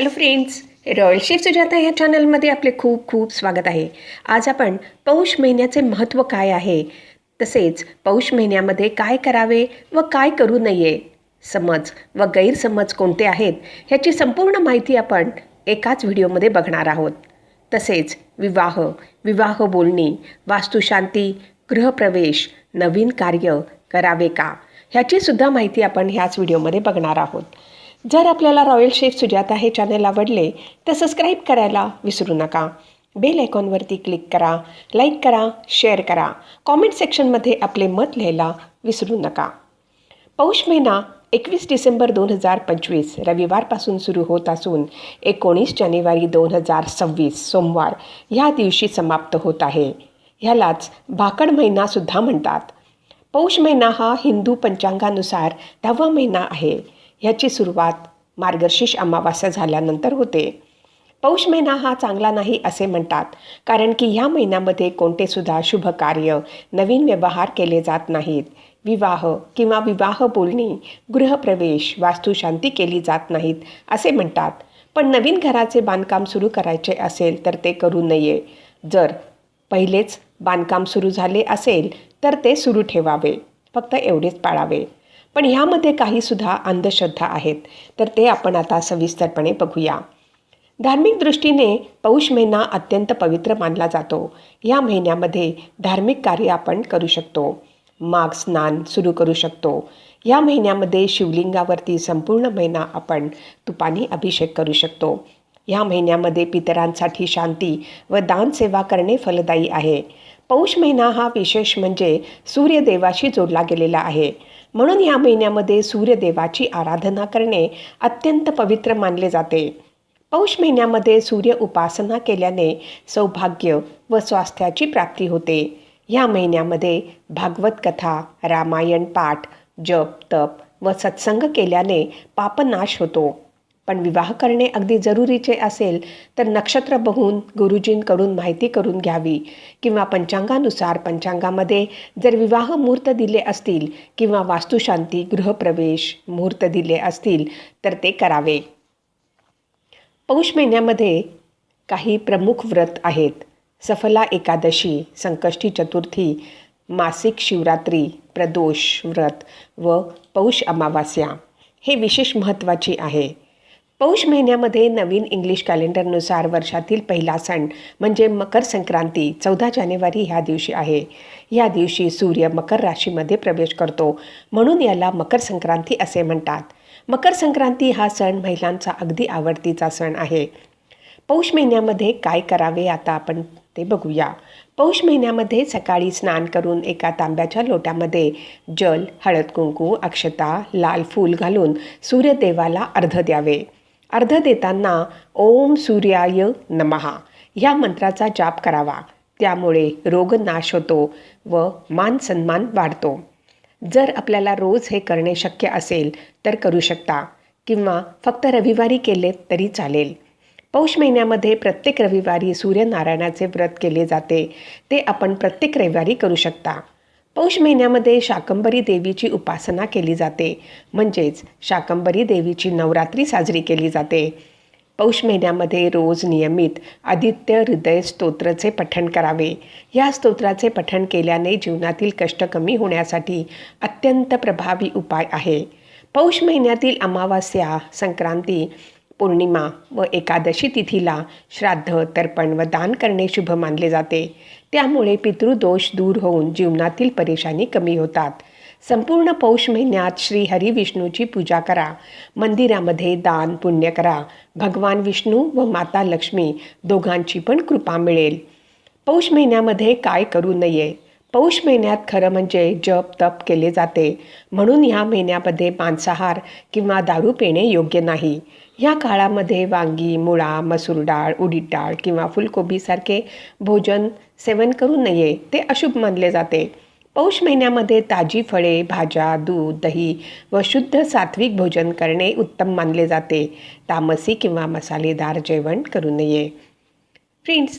Hello friends royal chef Sujata या चॅनलमध्ये आपले खूप खूप स्वागत आहे. आज आपण पौष महिन्याचे महत्त्व काय आहे? तसेच पौष महिन्यामध्ये काय करावे व काय करू नये? समज व गैरसमज कोणते आहेत? ह्याची संपूर्ण माहिती आपण एकाच व्हिडिओमध्ये बघणार आहोत. तसेच विवाह विवाह बोलणी वास्तुशांती गृहप्रवेश नवीन कार्य करावे का? ह्याची सुद्धा माहिती आपण ह्याच व्हिडिओमध्ये बघणार आहोत. जर आपल्याला रॉयल शेफ सुजाता हे चॅनल आवडले तर सबस्क्राईब करायला विसरू नका. बेल आयकॉनवरती क्लिक करा लाईक करा शेअर करा. कॉमेंट सेक्शनमध्ये आपले मत लिहायला विसरू नका. पौष महिना एकवीस डिसेंबर दोन हजार पंचवीस रविवारपासून सुरू होत असून एकोणीस जानेवारी दोन हजार सव्वीस सोमवार ह्या दिवशी समाप्त होत आहे. ह्यालाच भाकड महिनासुद्धा म्हणतात. पौष महिना हा हिंदू पंचांगानुसार दहावा महिना आहे. ह्याची सुरुवात मार्गशीर्ष अमावास्या झाल्यानंतर होते. पौष महिना हा चांगला नाही असे म्हणतात कारण की ह्या महिन्यामध्ये कोणतेसुद्धा शुभ कार्य नवीन व्यवहार केले जात नाहीत. विवाह किंवा विवाह बोलणी गृहप्रवेश वास्तुशांती केली जात नाहीत असे म्हणतात. पण नवीन घराचे बांधकाम सुरू करायचे असेल तर ते करू नये. जर पहिलेच बांधकाम सुरू झाले असेल तर ते सुरू ठेवावे. फक्त एवढेच पाळावे. पण ह्यामध्ये काहीसुद्धा अंधश्रद्धा आहेत. तर ते आपण आता सविस्तरपणे बघूया. धार्मिक दृष्टीने पौष महिना अत्यंत पवित्र मानला जातो. या महिन्यामध्ये धार्मिक कार्य आपण करू शकतो. माघ स्नान सुरू करू शकतो. या महिन्यामध्ये शिवलिंगावरती संपूर्ण महिना आपण तुपानी अभिषेक करू शकतो. या महिन्यामध्ये पितरांसाठी शांती व दानसेवा करणे फलदायी आहे. पौष महिना हा विशेष म्हणजे सूर्यदेवाशी जोडला गेलेला आहे. म्हणून या महिन्यामध्ये सूर्यदेवाची आराधना करणे अत्यंत पवित्र मानले जाते. पौष महिन्यामध्ये सूर्य उपासना केल्याने सौभाग्य व स्वास्थ्याची प्राप्ती होते. या महिन्यामध्ये भागवत कथा रामायण पाठ जप तप व सत्संग केल्याने पापनाश होतो. पण विवाह करणे अगदी जरुरीचे असेल तर नक्षत्र बघून गुरुजींकडून माहिती करून घ्यावी. किंवा पंचांगानुसार पंचांगामध्ये जर विवाह मुहूर्त दिले असतील किंवा वास्तुशांती गृहप्रवेश मुहूर्त दिले असतील तर ते करावे. पौष महिन्यामध्ये काही प्रमुख व्रत आहेत. सफला एकादशी संकष्टी चतुर्थी मासिक शिवरात्री प्रदोष व्रत व पौष अमावास्या. हे विशेष महत्त्वाचे आहे. पौष महिन्यामध्ये नवीन इंग्लिश कॅलेंडरनुसार वर्षातील पहिला सण म्हणजे मकर संक्रांती चौदा जानेवारी ह्या दिवशी आहे. या दिवशी सूर्य मकर राशीमध्ये प्रवेश करतो. म्हणून याला मकर संक्रांती असे म्हणतात. मकर संक्रांती हा सण महिलांचा अगदी आवडतीचा सण आहे. पौष महिन्यामध्ये काय करावे आता आपण ते बघूया. पौष महिन्यामध्ये सकाळी स्नान करून एका तांब्याच्या लोट्यामध्ये जल हळद कुंकू अक्षता लाल फूल घालून सूर्यदेवाला अर्ध द्यावे. अर्ध देताना ओम सूर्याय नमहा ह्या मंत्राचा जाप करावा. त्यामुळे रोग नाश होतो व मान सन्मान वाढतो. जर आपल्याला रोज हे करणे शक्य असेल तर करू शकता. किंवा फक्त रविवारी केले तरी चालेल. पौष महिन्यामध्ये प्रत्येक रविवारी सूर्यनारायणाचे व्रत केले जाते. ते आपण प्रत्येक रविवारी करू शकता. पौष महिन्यामध्ये शाकंबरी देवीची उपासना केली जाते. म्हणजेच शाकंबरी देवीची नवरात्री साजरी केली जाते. पौष महिन्यामध्ये रोज नियमित आदित्य हृदय स्तोत्रचे पठण करावे. या स्तोत्राचे पठण केल्याने जीवनातील कष्ट कमी होण्यासाठी अत्यंत प्रभावी उपाय आहे. पौष महिन्यातील अमावास्या संक्रांती पौर्णिमा व एकादशी तिथीला श्राद्ध तर्पण व दान करणे शुभ मानले जाते. त्यामुळे पितृदोष दूर होऊन जीवनातील परेशानी कमी होतात. संपूर्ण पौष महिन्यात श्री हरिविष्णूची पूजा करा. मंदिरामध्ये दान पुण्य करा. भगवान विष्णू व माता लक्ष्मी दोघांची पण कृपा मिळेल. पौष महिन्यामध्ये काय करू नये? पौष महिन्यात खरं म्हणजे जप तप केले जाते. म्हणून ह्या महिन्यामध्ये मांसाहार किंवा दारू पिणे योग्य नाही. ह्या काळामध्ये वांगी मुळा मसूर डाळ उडीद डाळ किंवा फुलकोबीसारखे भोजन सेवन करू नये ते अशुभ मानले जाते. पौष महिन्यामध्ये ताजी फळे भाज्या दूध दही व शुद्ध सात्विक भोजन करणे उत्तम मानले जाते. तामसी किंवा मसालेदार जेवण करू नये. फ्रेंड्स